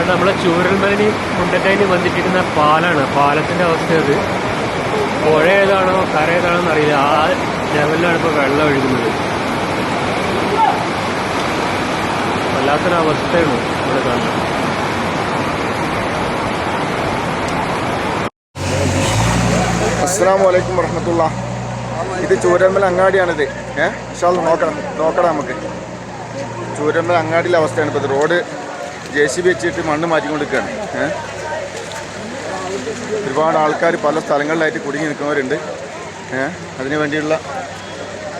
അത് നമ്മളെ ചൂരൽമലനി മുണ്ടക്കൈന് വന്നിട്ടിരിക്കുന്ന പാലാണ് പാലത്തിന്റെ അവസ്ഥ അത്. പുഴ ഏതാണോ കര ഏതാണോ എന്നറിയില്ല. ആ ലെവലിലാണ് ഇപ്പോൾ വെള്ളം ഒഴുകുന്നത്. വല്ലാത്തൊരവസ്ഥയാണ് ഇവിടെ കാണുന്നത്. അസ്സാം വലൈക്കും വർഹമത്തുള്ള ഇത് ചൂരമ്മൽ അങ്ങാടിയാണിത്. ഏഹ് ഇഷാൽ നോക്കണം. നോക്കണം നമുക്ക്. ചൂരമ്മൽ അങ്ങാടിയിലെ അവസ്ഥയാണ് ഇപ്പോൾ റോഡ് ജെ സി ബി വെച്ചിട്ട് മണ്ണ് മാറ്റിക്കൊണ്ടിരിക്കുകയാണ്. ഒരുപാട് ആൾക്കാർ പല സ്ഥലങ്ങളിലായിട്ട് കുടുങ്ങി നിൽക്കുന്നവരുണ്ട്. അതിനു വേണ്ടിയുള്ള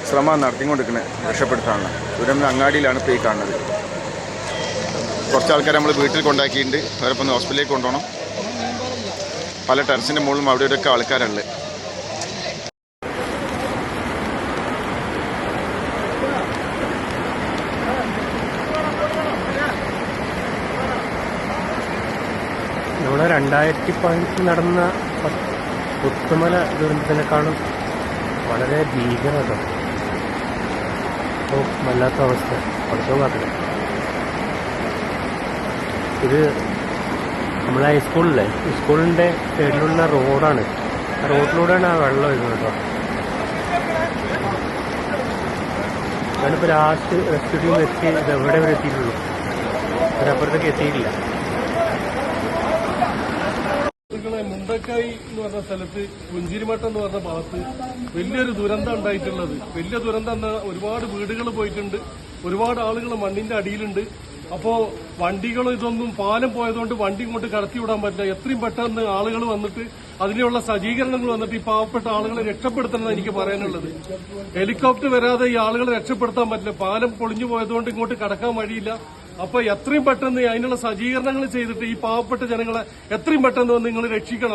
ശ്രമം നടത്തിക്കൊണ്ടിരിക്കുന്നത് രക്ഷപ്പെടുത്താനുള്ള. ചൂരമ്മൽ അങ്ങാടിയിലാണ് ഇപ്പോൾ ഈ കാണുന്നത്. കുറച്ച് ആൾക്കാർ നമ്മൾ വീട്ടിൽ കൊണ്ടാക്കിയിട്ടുണ്ട്. അവരൊപ്പം ഹോസ്പിറ്റലിലേക്ക് കൊണ്ടുപോകണം. പല ടെറസിന്റെ മുകളിലും അവിടെ ഇവിടെയൊക്കെ ആൾക്കാരുണ്ട്. നമ്മുടെ രണ്ടായിരത്തി പതിനെട്ടിൽ നടന്ന പുത്തുമല ദുരന്തത്തിനെക്കാളും വളരെ ഭീകരത. ഇപ്പോൾ വല്ലാത്ത അവസ്ഥ. പഠിച്ചോ മാത്രം ഇത് നമ്മളെ ഹൈസ്കൂളിലെ സ്കൂളിന്റെ സൈഡിലുള്ള റോഡാണ്. ആ റോഡിലൂടെയാണ് ആ വെള്ളം വരുന്നത് കേട്ടോ. ഞാനിപ്പോൾ ലാസ്റ്റ് റെസ്ക്യൂ എത്തി ഇത് എവിടെ വരെ എത്തിയിട്ടുള്ളൂ? അതിനപ്പുറത്തേക്ക് എത്തിയിട്ടില്ല. മുണ്ടക്കായി എന്ന് പറഞ്ഞ സ്ഥലത്ത് പുഞ്ചിരിമട്ടം എന്ന് പറഞ്ഞ ഭാഗത്ത് വലിയൊരു ദുരന്തം ഉണ്ടായിട്ടുള്ളത്. വലിയ ദുരന്തം എന്ന ഒരുപാട് വീടുകൾ പോയിട്ടുണ്ട്. ഒരുപാട് ആളുകൾ മണ്ണിന്റെ അടിയിലുണ്ട്. അപ്പോ വണ്ടികൾ ഇതൊന്നും പാലം പോയതുകൊണ്ട് വണ്ടി ഇങ്ങോട്ട് കടത്തിവിടാൻ പറ്റില്ല. എത്രയും പെട്ടെന്ന് ആളുകൾ വന്നിട്ട് അതിനുള്ള സജ്ജീകരണങ്ങൾ വന്നിട്ട് ഈ പാവപ്പെട്ട ആളുകളെ രക്ഷപ്പെടുത്തണമെന്ന് എനിക്ക് പറയാനുള്ളത്. ഹെലികോപ്റ്റർ വരാതെ ഈ ആളുകളെ രക്ഷപ്പെടുത്താൻ പറ്റില്ല. പാലം പൊളിഞ്ഞു പോയതുകൊണ്ട് ഇങ്ങോട്ട് കടക്കാൻ വഴിയില്ല. അപ്പൊ എത്രയും പെട്ടെന്ന് അതിനുള്ള സജ്ജീകരണങ്ങൾ ചെയ്തിട്ട് ഈ പാവപ്പെട്ട ജനങ്ങളെ എത്രയും പെട്ടെന്ന് നിങ്ങൾ രക്ഷിക്കണം.